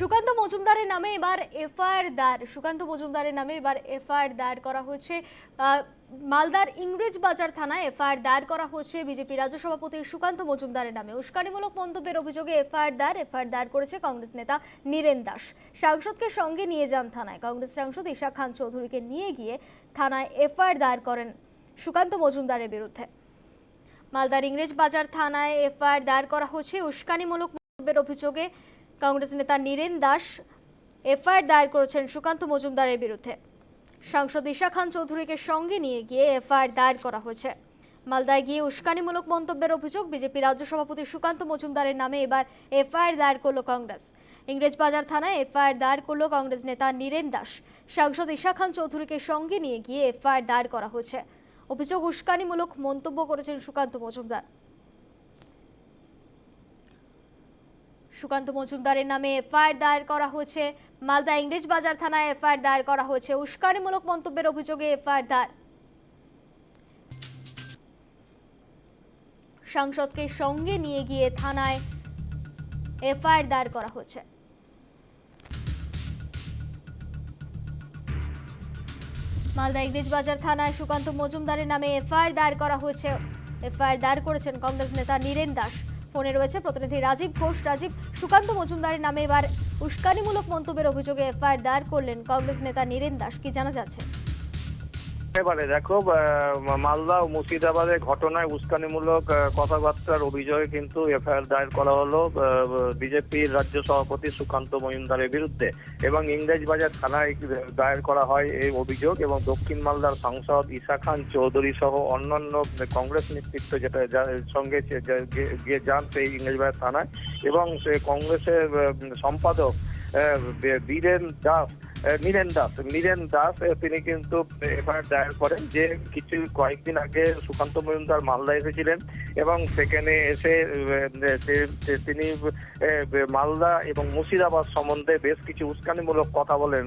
সুকান্ত মজুমদারের নামে এবার এফআইআর দায়ের, সুকান্ত মজুমদারের নামে এবার এফআইআর দায়ের করা হয়েছে। মালদার ইংরেজ বাজার থানায় এফআইআর দায়ের করা হয়েছে বিজেপি রাজ্য সভাপতি সুকান্ত মজুমদারের নামে। উস্কানিমূলক মন্তব্যের অভিযোগে এফআইআর দায়ের এফআইআর দায়ের করেছে কংগ্রেস নেতা নীরেন দাস। সাংসদকে সঙ্গে নিয়ে যান থানায়। কংগ্রেস সাংসদ ঈশা খান চৌধুরীকে নিয়ে গিয়ে থানায় এফআইআর দায়ের করেন সুকান্ত মজুমদারের বিরুদ্ধে। মালদার ইংরেজ বাজার থানায় এফআইআর দায়ের করা হয়েছে। উস্কানিমূলক মন্তব্যের অভিযোগে কংগ্রেস নেতা নীরেন দাস এফআইআর দায়ের করেছেন সুকান্ত মজুমদারের বিরুদ্ধে। সাংসদ ঈশা খান চৌধুরীকে সঙ্গে নিয়ে গিয়ে এফআইআর দায়ের করা হয়েছে। মালদায় গিয়ে উস্কানিমূলক মন্তব্যের অভিযোগ, বিজেপি রাজ্য সভাপতি সুকান্ত মজুমদারের নামে এবার এফআইআর দায়ের করল কংগ্রেস। ইংরেজবাজার থানায় এফআইআর দায়ের করল কংগ্রেস নেতা নীরেন দাস। সাংসদ ঈশা খান চৌধুরীকে সঙ্গে নিয়ে গিয়ে এফআইআর দায়ের করা হয়েছে। অভিযোগ উস্কানিমূলক মন্তব্য করেছেন সুকান্ত মজুমদার। সুকান্ত মজুমদারের নামে এফআইআর দায়ের করা হয়েছে। মালদা ইংরেজ বাজার থানায় এফআইআর দায়ের করা হয়েছে। উস্কানিমূলক মন্তব্যের অভিযোগে এফআইআর দায়ের। সাংসদকে সঙ্গে নিয়ে গিয়ে থানায় এফআইআর দায়ের করা হয়েছে। মালদা ইংরেজ বাজার থানায় সুকান্ত মজুমদারের নামে এফআইআর দায়ের করা হয়েছে। এফআইআর দায়ের করেছেন কংগ্রেস নেতা নীরেন দাস। ফোনে রয়েছে প্রতিনিধি রাজীব ঘোষ। রাজীব, সুকান্ত মজুমদারের নামে এবার উস্কানিমূলক মন্তব্যের অভিযোগে এফআইআর দায়ের করলেন কংগ্রেস নেতা নীরেন দাস। কি জানা যাচ্ছে? এবারে দেখো মালদা ও মুর্শিদাবাদের ঘটনায় উস্কানিমূলক কথাবার্তার অভিযোগে কিন্তু এফআইআর দায়ের করা হলো বিজেপির রাজ্য সভাপতি সুকান্ত মজুমদারের বিরুদ্ধে এবং ইংরেজবাজার থানায় দায়ের করা হয় এই অভিযোগ এবং দক্ষিণ মালদার সাংসদ ঈশা খান চৌধুরী সহ অন্যান্য কংগ্রেস নেতৃত্ব যেটা সঙ্গে গিয়ে- যান সেই ইংরেজবাজার থানায় এবং সে কংগ্রেসের সম্পাদক বীরেন দাস নীরেন দাস। নীরেন দাস তিনি কিন্তু এফআইআর দায়ের করেন যে কিছু কয়েকদিন আগে সুকান্ত মজুমদার মালদা এসেছিলেন এবং সেখানে এসে তিনি মালদা এবং মুর্শিদাবাদ সম্বন্ধে বেশ কিছু উস্কানিমূলক কথা বলেন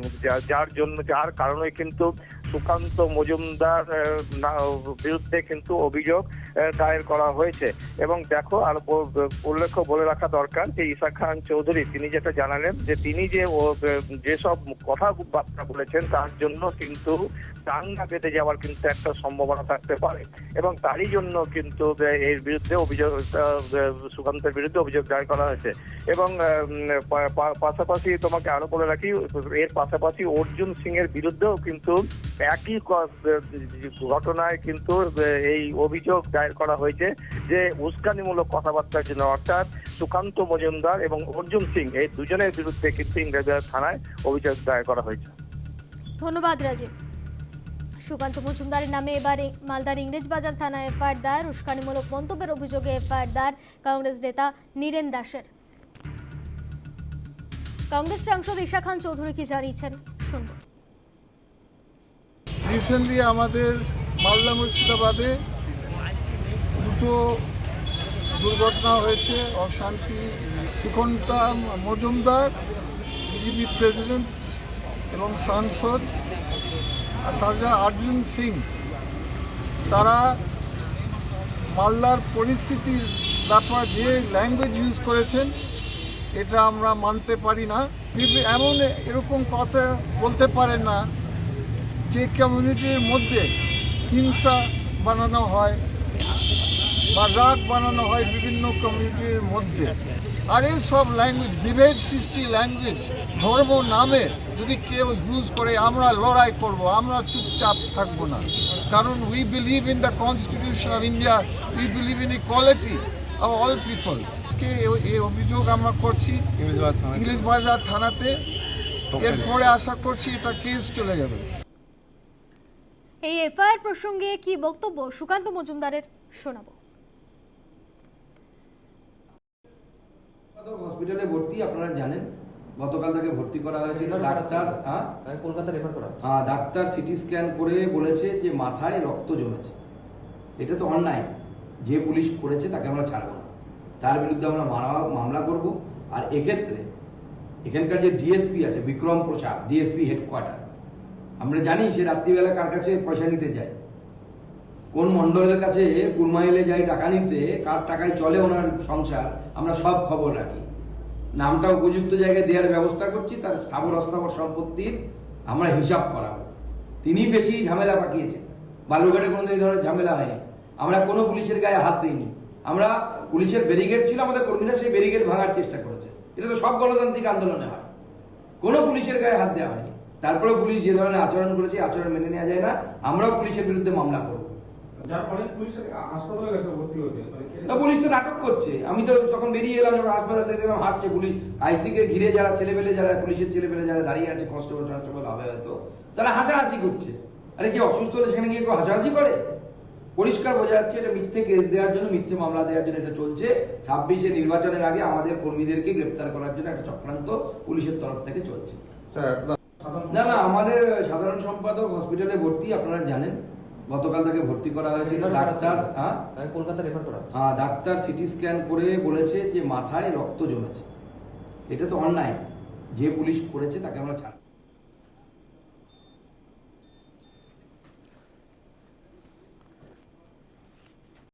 যার জন্য, যার কারণে কিন্তু সুকান্ত মজুমদার বিরুদ্ধে কিন্তু অভিযোগ দায়ের করা হয়েছে। এবং দেখো, আর উল্লেখ্য বলে রাখা দরকার যে ঈশা খান চৌধুরী, তিনি যেটা জানালেন যে তিনি যে ও- যেসব কথাবার্তা বলেছেন, তার জন্য কিন্তু দাঙ্গা বেঁধে যাওয়ার কিন্তু একটা সম্ভাবনা থাকতে পারে। এবং তারই জন্য কিন্তু এর বিরুদ্ধে অভিযোগ সুকান্তের বিরুদ্ধে অভিযোগ দায়ের করা হয়েছে। এবং পাশাপাশি তোমাকে আরও বলে রাখি, এর পাশাপাশি অর্জুন সিং এর বিরুদ্ধেও কিন্তু একই ঘটনায় কিন্তু এই অভিযোগ দায়ের করা হয়েছে যে উস্কানিমূলক কথাবার্তার জন্য অর্থাৎ সুকান্ত মজুমদার এবং অর্জুন সিং এই দুজনের বিরুদ্ধে কিন্তু ইংরেজবাজার থানায় অভিযোগ দায়ের করা হয়েছে। ধন্যবাদ রাজীব। সুকান্ত মজুমদারের নামে এবার মালদার ইংরেজ বাজার থানায় এফআইআর দায়ের উস্কানিমূলক মন্তব্যের অভিযোগে এফআইআর দায়ের কংগ্রেস নেতা নীরেন দাসের। কংগ্রেস সাংসদ ঈশা খান চৌধুরী কি জানিয়েছেন? শুনব। রিসেন্টলি আমাদের মালদা মুর্শিদাবাদে দুটো দুর্ঘটনা হয়েছে, অশান্তি। সুকন্তা মজুমদার, বিজেপি প্রেসিডেন্ট এবং সাংসদ আর যা অর্জুন সিং, তারা মালদার পরিস্থিতির ব্যাপার যে ল্যাঙ্গুয়েজ ইউজ করেছেন, এটা আমরা মানতে পারি না। এমন এরকম কথা বলতে পারেন না যে কমিউনিটির মধ্যে হিংসা বানানো হয়। বা রাগ বানানো হয় বিভিন্ন কমিউনিটির মধ্যে। আর এই সব ল্যাঙ্গুয়েজ বিভেদ সৃষ্টি ল্যাঙ্গুয়েজ ধর্ম নামে যদি কেউ ইউজ করে আমরা লড়াই করব আমরা চুপচাপ থাকব না। কারণ we believe in the constitution of India we believe in equality of all peoples এই অভিযোগ আমরা করছি? ইংলিশ বাজার থানাতে। এরপরে আশা করছি এটা কেস চলে যাবে। এই এফআইআর প্রসঙ্গে কি বক্তব্য সুকান্ত মজুমদারের? শোনাবো কলকাতা হসপিটালে ভর্তি আপনারা জানেন। গতকাল তাকে ভর্তি করা হয়েছিল। ডাক্তার হ্যাঁ? কলকাতা রেফার করা আহ, ডাক্তার সিটি স্ক্যান করে বলেছে যে মাথায় রক্ত জমেছে। এটা তো অন্যায়। যে পুলিশ করেছে তাকে আমরা ছাড়বো না। তার বিরুদ্ধে আমরা মারা- মামলা করব। আর এক্ষেত্রে এখানকার যে ডিএসপি আছে বিক্রম প্রসাদ ডিএসপি হেডকোয়ার্টার আমরা জানি সে রাত্রিবেলা কার কাছে পয়সা নিতে যায়। কোন মন্ডলের কাছে কুরমাইলে যাই টাকা নিতে, কার টাকায় চলে ওনার সংসার, আমরা সব খবর রাখি। নামটা উপযুক্ত জায়গায় দেওয়ার ব্যবস্থা করছি, তার স্থাবর অস্থাবর সম্পত্তির আমরা হিসাব করাবো। তিনি বেশি ঝামেলা পাকিয়েছেন। বালুরঘাটে কোনো এই ধরনের ঝামেলা হয়নি। আমরা কোনো পুলিশের গায়ে হাত দিইনি। আমরা পুলিশের ব্যারিকেড ছিল, আমাদের কর্মীরা সেই ব্যারিকেড ভাঙার চেষ্টা করেছে। এটা তো সব গণতান্ত্রিক আন্দোলনে হয়। কোনো পুলিশের গায়ে হাত দেওয়া হয়নি। তারপরে পুলিশ যে ধরনের আচরণ করেছে আচরণ মেনে নেওয়া যায় না। আমরাও পুলিশের বিরুদ্ধে মামলা করব। যার ফলে পুলিশের হাসপাতালে গেছে ভর্তি হতে মানে না পুলিশ তো নাটক করছে। আমি তো যখন বেরিয়ে এলাম যখন হাসপাতাল থেকে দেখলাম হাসছে পুলিশ। আইসি কে ঘিরে যারা ছেলেপেলে যারা পুলিশের ছেলেপেলে যারা দাঁড়িয়ে আছে কনস্টেবল টনস্টেবল হবে হয়তো তারা হাসাহাসি করছে। আরে কি অসুস্থ হলে সেখানে গিয়ে কেউ হাসাহাসি করে? পরিষ্কার বোঝা যাচ্ছে এটা মিথ্যে কেস দেওয়ার জন্য মিথ্যে মামলা দেওয়ার জন্য এটা চলছে। ছাব্বিশে নির্বাচনের আগে আমাদের কর্মীদেরকে গ্রেপ্তার করার জন্য একটা চক্রান্ত পুলিশের তরফ থেকে চলছে। না না আমাদের সাধারণ সম্পাদক হসপিটালে ভর্তি আপনারা জানেন। গতকাল তাকে ভর্তি করা হয়েছিল। ডাক্তার হ্যাঁ? তাকে কলকাতা রেফার করা হ্যাঁ ডাক্তার সিটি স্ক্যান করে বলেছে যে মাথায় রক্ত জমেছে। এটা তো অন্যায়। যে পুলিশ করেছে তাকে আমরা ছাড়